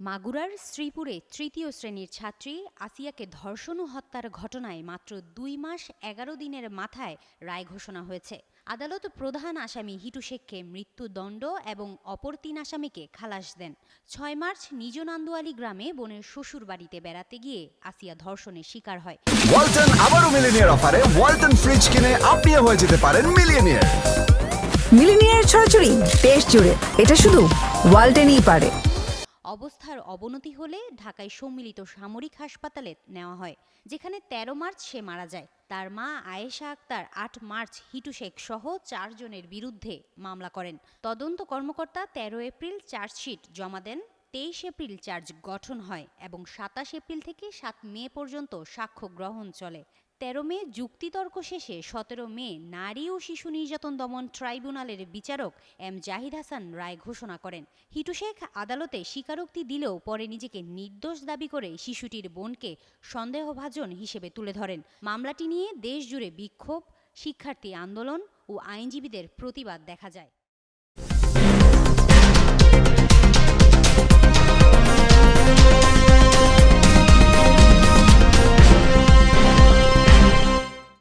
মাগুরার শ্রীপুরে তৃতীয় শ্রেণির ছাত্রী আসিয়াকে ধর্ষণ ও হত্যার ঘটনায় মাত্র দুই মাস এগারো দিনের মাথায় রায় ঘোষণা হয়েছে। আদালত প্রধান আসামি হিটু শেখকে মৃত্যুদণ্ড এবং অপর তিন আসামিকে খালাস দেন। ছয় মার্চ নিজ নান্দুয়ালি গ্রামে বোনের শ্বশুর বাড়িতে বেড়াতে গিয়ে আসিয়া ধর্ষণের শিকার হয়। ওয়ালটন আবারও মিলিনিয়ার অফারে ওয়ালটন ফ্রিজ কিনে আপনিও হয়ে যেতে পারেন মিলিয়নিয়ার মিলিনিয়ার ছড়াছড়ি দেশ জুড়ে। এটা শুধু ওয়ালটেনই পারে। অবস্থার অবনতি হলে ঢাকায় সম্মিলিত সামরিক হাসপাতালে নেওয়া হয়, যেখানে ১৩ মার্চ সে মারা যায়। তার মা আয়েশা আক্তার আট মার্চ হিটু শেখ সহ চারজনের বিরুদ্ধে মামলা করেন। তদন্ত কর্মকর্তা ১৩ এপ্রিল চার্জশিট জমা দেন তেইশ এপ্রিল চার্জ গঠন হয় এবং সাতাশ এপ্রিল থেকে সাত মে পর্যন্ত সাক্ষ্য গ্রহণ চলে। তেরো মে যুক্তিতর্ক শেষে, সতেরো মে নারী ও শিশু নির্যাতন দমন ট্রাইব্যুনালের বিচারক এম জাহিদ হাসান রায় ঘোষণা করেন। হিটু শেখ আদালতে স্বীকারোক্তি দিলেও পরে নিজেকে নির্দোষ দাবি করে শিশুটির বোনকে সন্দেহভাজন হিসেবে তুলে ধরেন। মামলাটি নিয়ে দেশজুড়ে বিক্ষোভ, শিক্ষার্থী আন্দোলন ও আইনজীবীদের প্রতিবাদ দেখা যায়।